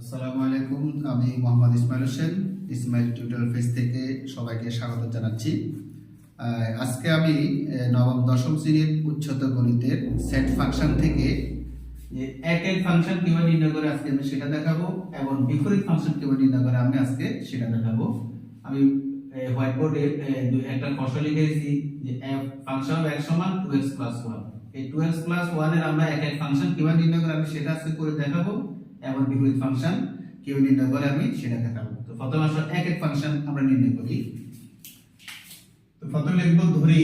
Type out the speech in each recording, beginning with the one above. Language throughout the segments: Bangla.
আসসালামু আলাইকুম, আমি মোহাম্মদ ইসমাইল হোসেন, ইসমাইল টিউটোরিয়াল ফেস থেকে সবাইকে স্বাগত জানাচ্ছি। আজকে আমি নবম, দশম শ্রেণির উচ্চতর গণিতের সেট ফাংশন থেকে এক এক ফাংশন কীভাবে নির্ণয় করে আজকে আমি সেটা দেখাবো এবং বিপরীত ফাংশন কীভাবে নির্ণয় করে আমি আজকে সেটা দেখাবো। আমি হোয়াইট বোর্ডে একটা কষ্ট লিখেছি যে ফাংশন অফ x সমান 2x 1 এই 2x 1 এর আমরা এক এক ফাংশন কীভাবে নির্ণয় করে আমি সেটা আজকে করে দেখাবো। এবং বিপরীত ফাংশন কীভাবে নির্ণয় করে আমি সেটা দেখাবো তো প্রথমে আসলে এক এক ফাংশন আমরা নির্ণয় করি। তো প্রথমে লিখব ধরি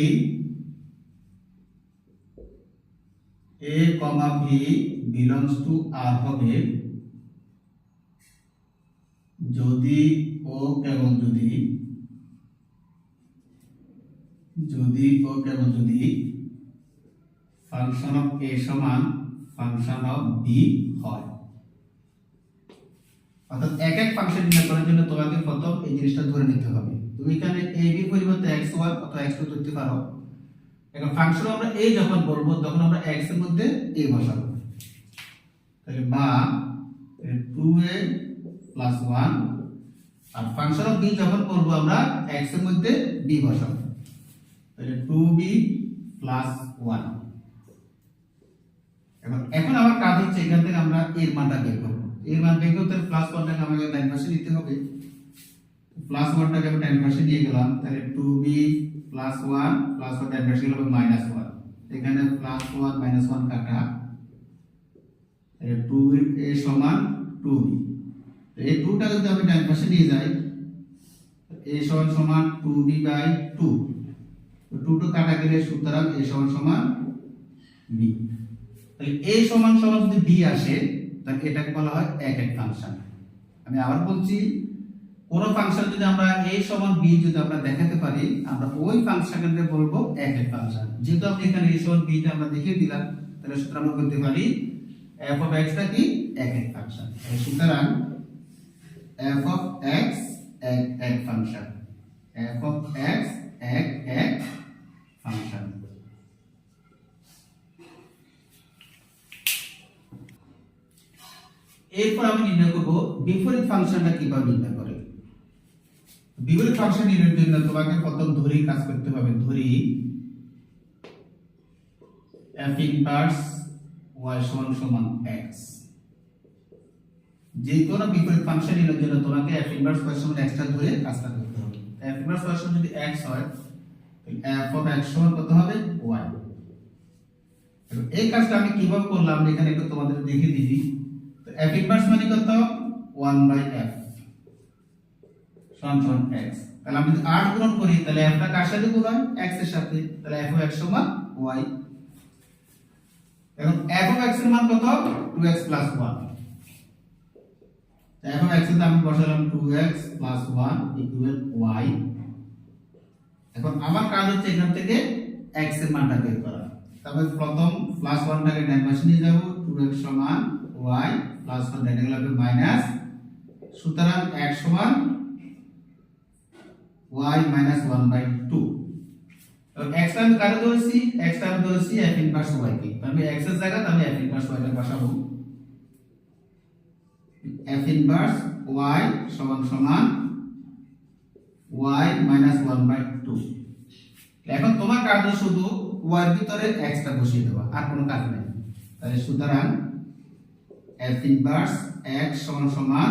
a, b belongs to R হবে যদি ও কেবল যদি যদি ও কেবল যদি ফাংশন অফ a সমান ফাংশন অফ b হয়। অর্থাৎ এক এক ফাংশন নির্ণয় করার জন্য তোমাকে প্রথম এই জিনিসটা ধরে নিতে হবে। তুমি এখানে a, b পরিবর্তে x1 অথবা x2 ধরতে পারো। এখন ফাংশন আমরা a যখন বলব, তখন আমরা x এর মধ্যে a বসাবো। তাহলে বা 2a 1 R function of b যখন বলব আমরা x এর মধ্যে b বসাবো। তাহলে 2b 1 এখন এখন আমার কাজ হচ্ছে এখান থেকে আমরা এর মানটা বের করব। এর মান বের প্লাস ওয়ানটাকে আমাকে ডান পাশে নিতে হবে। প্লাস ওয়ানটাকে আমি ডান পাশে নিয়ে গেলাম, তাহলে two b plus one plus one ডান পাশে গেলে মাইনাস ওয়ান এখানে প্লাস ওয়ান মাইনাস ওয়ান কাটা টু এ সমান টু বি এই টুটা যদি আমি ডান পাশে নিয়ে যাই, এ সমান সমান two b by two two two কাটা গেলে সুতরাং এ সমান সমান বি তাহলে a সমান সমান যদি b আসে তাহলে এটাকে বলা হয় এক এক ফাংশন আমি আবার বলছি, কোন ফাংশন যদি আমরা a সমান b যদি আমরা দেখাতে পারি, আমরা ওই ফাংশনকে বলব এক এক ফাংশন যেহেতু আপনি এখানে a সমান b টা আমরা দেখিয়ে দিলাম, তাহলে সুতরাং আমরা বলতে পারি f of x টা কি? এক এক ফাংশন সুতরাং f of x এক এক ফাংশন f of x এক এক ফাংশন এরপর আমি নির্ণয় করব বিপরীত ফাংশনটা কীভাবে নির্ণয় করে। বিপরীত ফাংশন নির্ণয়ের জন্য তোমাকে প্রথম ধরি কাজ করতে হবে। ধরি f ইনভার্স y সমান সমান x যে কোনো বিপরীত ফাংশন নির্ণয়ের জন্য তোমাকে f ইনভার্স y সমান x ধরে কাজটা করতে হবে। f ইনভার্স y সমান যদি x হয়, তাহলে f of x সমান কত হবে? এবার এই কাজটা আমি কীভাবে করলাম, এখানে একটু তোমাদের দেখিয়ে দিই। F ইনভার্স মানে কত? 1 বাই f সমান x তাহলে আমি যদি 8 গুণ করি, তাহলে f টা কার সাথে গুণ হয়? X এর সাথে। তাহলে of x সমান y এখন f of x এর মান কত? 2x 1 f of x এর আমি বসালাম 2x 1 ইকুয়াল y এখন আমার কাজ হচ্ছে এখান থেকে x এর মানটা বের করা। তারপরে প্রথম প্লাস 1 টাকে ডান নিয়ে যাব 2x সমান y প্লাস 1 ডান গেলে হবে মাইনাস সুতরাং x সমান y মাইনাস 1 বাই 2 এবং x টা আমি কারে ধরেছি? x টা আমি ধরেছি f ইনভার্স y কে। তাহলে x এর জায়গায় আমি f ইনভার্স y টা বসাবো। f ইনভার্স y সমান সমান y মাইনাস 1 বাই 2 এখন তোমার কাজ শুধু এর ভিতরে x টা বসিয়ে দেওয়া আর কোনো কাজ নেই। তাহলে সুতরাং f ইনভার্স x সমান সমান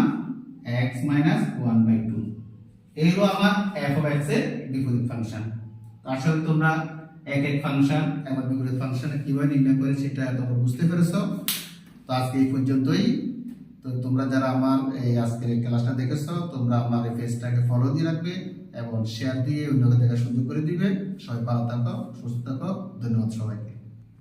x মাইনাস 1 বাই 2 এই হলো আমার f of x এর বিপরীত ফাংশন আসলে তোমরা এক এক ফাংশন এবং বিপরীত ফাংশন কীভাবে নির্ণয় করে সেটা তোমরা বুঝতে পেরেছ। তো আজকে এই পর্যন্তই। তো তোমরা যারা আমার এই আজকের এই ক্লাসটা দেখেছ, তোমরা আমার এই পেজটাকে ফলো দিয়ে রাখবে এবং শেয়ার দিয়ে অন্যকে দেখার সুযোগ করে দিবে। সবাই ভালো থাকো, সুস্থ থাকো। ধন্যবাদ সবাইকে।